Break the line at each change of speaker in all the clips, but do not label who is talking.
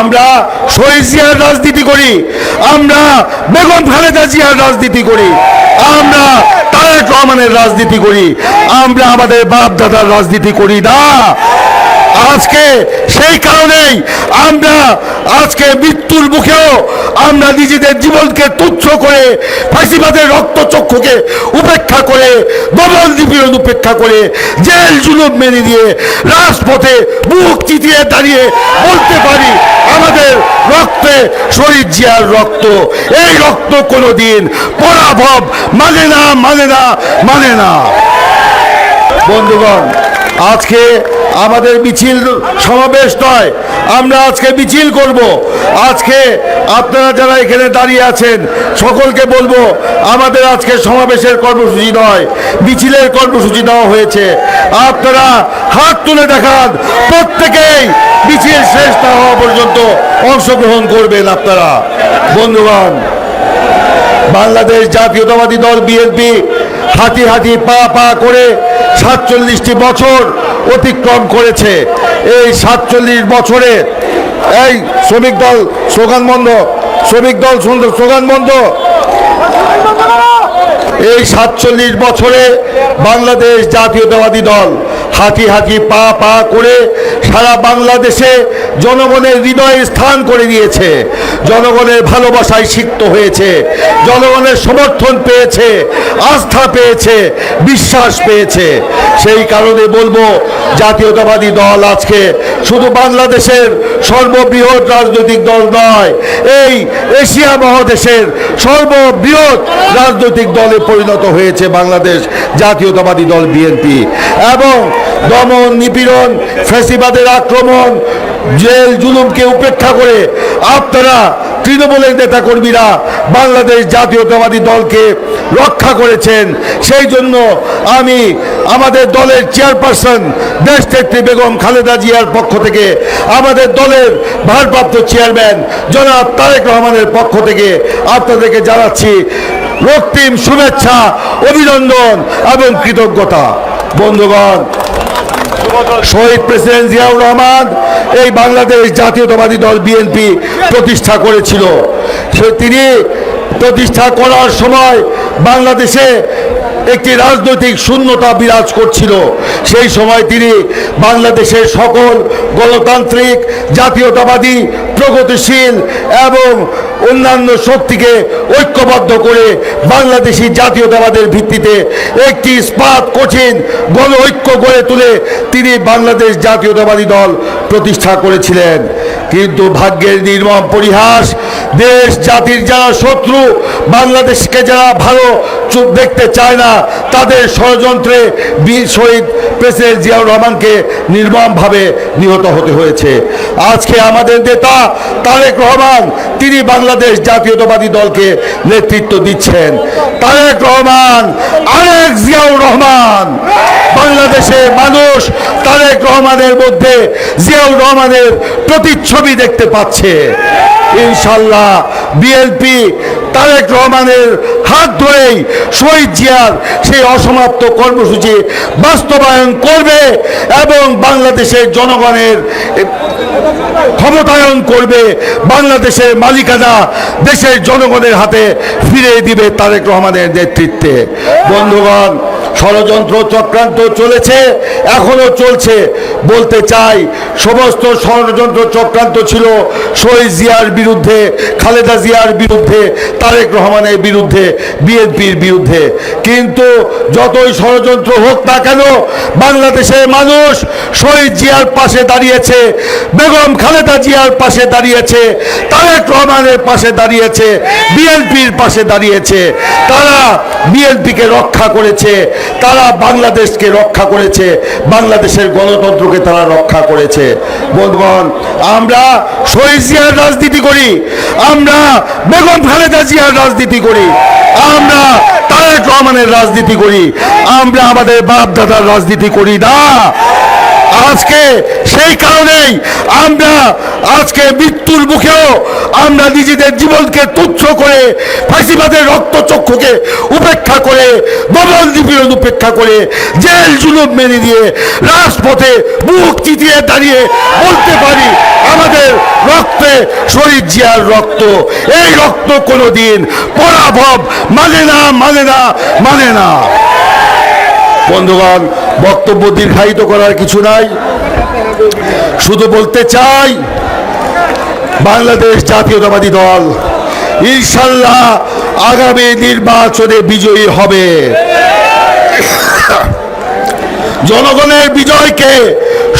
আমরা শহীদ জিয়ার রাজনীতি করি, আমরা বেগম খালেদা জিয়ার রাজনীতি করি, আমরা তারেক রহমানের রাজনীতি করি, আমরা আমাদের বাপ দাদার রাজনীতি করি না। আজকে সেই কারণেই আমরা আজকে মৃত্যুর মুখেও আমরা নিজেদের জীবনকে তুচ্ছ করে ফাঁসিবাদের রক্তচক্ষুকে উপেক্ষা করে দমন নিপীড়ন উপেক্ষা করে জেল জুলুম মেনে দিয়ে রাজপথে বুক চিতিয়ে দাঁড়িয়ে বলতে পারি, আমাদের রক্তে শরীর জিয়ার রক্ত। এই রক্ত কোনোদিন পরাভব মানে না মানে না মানে না। বন্ধুগণ আজকে আমাদের মিছিল সমাবেশ নয়, আমরা আজকে মিছিল করব। আজকে আপনারা যারা এখানে দাঁড়িয়ে আছেন, সকলকে বলব, আমাদের আজকে সমাবেশের কর্মসূচি নয়, মিছিলের কর্মসূচি দেওয়া হয়েছে। আপনারা হাত তুলে দেখান, প্রত্যেকেই মিছিল শেষ না হওয়া পর্যন্ত অংশগ্রহণ করবেন আপনারা। বন্ধুগণ, বাংলাদেশ জাতীয়তাবাদী দল বিএনপি হাতি হাতি পা পা করে সাতচল্লিশটি বছর অতিক্রম করেছে। এই সাতচল্লিশ বছরে এই শ্রমিক দল স্লোগান বন্ধ, শ্রমিক দল সুন্দর স্লোগান বন্ধ। এই সাতচল্লিশ বছরে বাংলাদেশ জাতীয়তাবাদী দল হাঁটি হাঁটি পা পা করে সারা বাংলাদেশে জনগণের হৃদয়ে স্থান করে দিয়েছে। জনগণের ভালোবাসায় সিক্ত হয়েছে, জনগণের সমর্থন পেয়েছে, আস্থা পেয়েছে, বিশ্বাস পেয়েছে। সেই কারণে বলব, জাতীয়তাবাদী দল আজকে শুধু বাংলাদেশের সর্ববৃহৎ রাজনৈতিক দল নয়, এই এশিয়া মহাদেশের সর্ববৃহৎ রাজনৈতিক দলে পরিণত হয়েছে বাংলাদেশ জাতীয়তাবাদী দল বিএনপি। এবং দমন নিপীড়ন, ফ্যাসিবাদের আক্রমণ জেল জুলুমকে উপেক্ষা করে আপনারা তৃণমূলের নেতা কর্মীরা বাংলাদেশ জাতীয়তাবাদী দলকে রক্ষা করেছেন। সেই জন্য আমি আমাদের দলের চেয়ারপারসন দেশনেত্রী বেগম খালেদা জিয়ার পক্ষ থেকে, আমাদের দলের ভারপ্রাপ্ত চেয়ারম্যান জনাব তারেক রহমানের পক্ষ থেকে আপনাদেরকে জানাচ্ছি রক্তিম শুভেচ্ছা, অভিনন্দন এবং কৃতজ্ঞতা। বন্ধুগণ শহীদ প্রেসিডেন্ট জিয়াউর রহমান এই বাংলাদেশ জাতীয়তাবাদী দল বিএনপি প্রতিষ্ঠা করেছিল। সে তিনি প্রতিষ্ঠা করার সময় বাংলাদেশে একটি রাজনৈতিক শূন্যতা বিরাজ করছিল। সেই সময় তিনি বাংলাদেশের সকল গণতান্ত্রিক, জাতীয়তাবাদী, প্রগতিশীল এবং অন্যান্য শক্তিকে ঐক্যবদ্ধ করে বাংলাদেশি জাতীয়তাবাদের ভিত্তিতে একটি ইস্পাত কঠিন, গণ ঐক্য গড়ে তুলে তিনি বাংলাদেশ জাতীয়তাবাদী দল প্রতিষ্ঠা করেছিলেন। কিন্তু ভাগ্যের নির্মম পরিহাস, দেশ, জাতির যারা শত্রু, বাংলাদেশকে যারা ভালো চোখ দেখতে চায় না, তাদের ষড়যন্ত্রে বীর শহীদ প্রেসিডেন্ট জিয়াউর রহমানকে নির্মমভাবে নিহত হতে হয়েছে। আজকে আমাদের নেতা তারেক রহমান, তিনি বাংলাদেশ জাতীয়তাবাদী দলকে নেতৃত্ব দিচ্ছেন। তারেক রহমান, আরেক জিয়াউর রহমান। বাংলাদেশের মানুষ তারেক রহমানের মধ্যে, জিয়াউর রহমানের প্রতিচ্ছবি দেখতে পাচ্ছে। ইনশাল্লাহ বিএনপি তারেক রহমানের হাত ধরেই শহীদ জিয়ার সেই অসমাপ্ত কর্মসূচি বাস্তবায়ন করবে এবং বাংলাদেশের জনগণের ক্ষমতায়ন করবে। বাংলাদেশের মালিকানা দেশের জনগণের হাতে ফিরিয়ে দিবে তারেক রহমানের নেতৃত্বে। বন্ধুগণ ষড়যন্ত্র চক্রান্ত চলেছে, এখনও চলছে। বলতে চাই, সমস্ত ষড়যন্ত্র চক্রান্ত ছিল শহীদ জিয়ার বিরুদ্ধে, খালেদা জিয়ার বিরুদ্ধে, তারেক রহমানের বিরুদ্ধে, বিএনপির বিরুদ্ধে। কিন্তু যতই ষড়যন্ত্র হোক না কেন, বাংলাদেশের মানুষ শহীদ জিয়ার পাশে দাঁড়িয়েছে, বেগম খালেদা জিয়ার পাশে দাঁড়িয়েছে, তারেক রহমানের পাশে দাঁড়িয়েছে, বিএনপির পাশে দাঁড়িয়েছে। তারা বিএনপিকে রক্ষা করেছে তারা বাংলাদেশকে রক্ষা করেছে, বাংলাদেশের গণতন্ত্রকে তারা রক্ষা করেছে। বন্ধুগণ, আমরা শহীদ রাজনীতি করি, আমরা বেগম খালেদা জিয়ার রাজনীতি করি, আমরা তারেক রহমানের রাজনীতি করি, আমরা আমাদের বাপ দাদার রাজনীতি করি না। আজকে সেই কারণেই আমরা আজকে মৃত্যুর মুখেও আমরা নিজেদের জীবনকে তুচ্ছ করে ফাঁসিবাদের রক্তচক্ষুকে উপেক্ষা করে দমন নিপীড়ন উপেক্ষা করে, জেল জুলুম মেনে দিয়ে রাজপথে মুখ চিতিয়ে দাঁড়িয়ে বলতে পারি, আমাদের রক্তে শরীর জিয়ার রক্ত। এই রক্ত কোনোদিন পরাভব মানে না মানে না মানে না। বন্ধুগণ, বক্তব্য দীর্ঘায়িত করার কিছু নাই। শুধু বলতে চাই, বাংলাদেশ জাতীয়তাবাদী দল, ইনশাল্লাহ আগামী নির্বাচনে বিজয়ী হবে। জনগণের বিজয়কে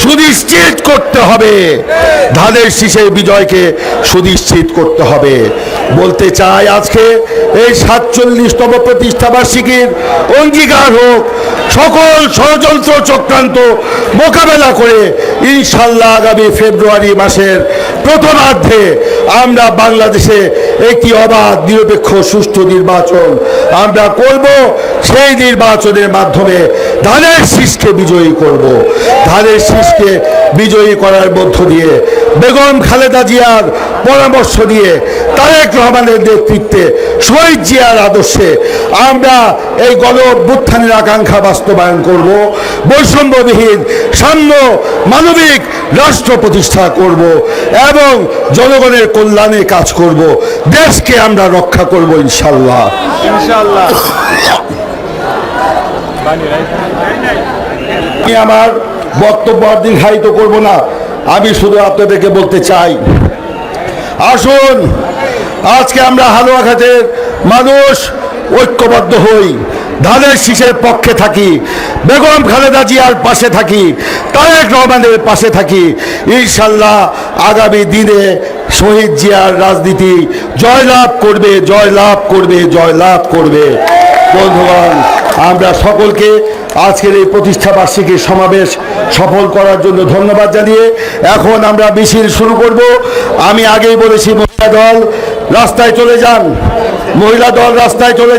সুনিশ্চিত করতে হবে। ধানের শীষের বিজয়কে সুনিশ্চিত করতে হবে। বলতে চাই আজকে এই সাতচল্লিশতম প্রতিষ্ঠাবার্ষিকীর অঙ্গীকার হোক সকল ষড়যন্ত্র চক্রান্ত মোকাবেলা করে ইনশাল্লাহ আগামী ফেব্রুয়ারি মাসের প্রথমার্ধে আমরা বাংলাদেশে একটি অবাধ, নিরপেক্ষ, সুষ্ঠু নির্বাচন আমরা করব। সেই নির্বাচনের মাধ্যমে ধানের শীষকে বিজয়ী করব। ধানের শীষকে বিজয়ী করার মধ্য দিয়ে বেগম খালেদা জিয়ার পরামর্শ দিয়ে তারেক রহমানের নেতৃত্বে শহীদ জিয়ার আদর্শে আমরা এই গণ আকাঙ্ক্ষা বাস্তবায়ন করব বৈষম্যবিহীন সাম্য মানবিক রাষ্ট্র প্রতিষ্ঠা করব এবং জনগণের কল্যাণে কাজ করব দেশকে আমরা রক্ষা করব ইনশাল্লাহ
ইনশাল্লাহ
আমি আমার বক্তব্য আর দীর্ঘায়িত করব না। আমি শুধু আপনাদেরকে বলতে চাই, আসুন, আজকে আমরা হালুয়াঘাটের মানুষ ঐক্যবদ্ধ হই, ধানের শীষের পক্ষে থাকি, বেগম খালেদা জিয়ার পাশে থাকি, তারেক রহমানের পাশে থাকি। ইনশাল্লাহ আগামী দিনে শহীদ জিয়ার রাজনীতি জয়লাভ করবে জয়লাভ করবে জয়লাভ করবে। বন্ধুগণ, আমরা সকলকে আজকের এই প্রতিষ্ঠা বার্ষিকীর সমাবেশ সফল করার জন্য ধন্যবাদ জানিয়ে এখন আমরা মিছিল শুরু করব। আমি আগেই বলেছি, মহিলা দল রাস্তায় চলে যান। মহিলা দল রাস্তায় চলে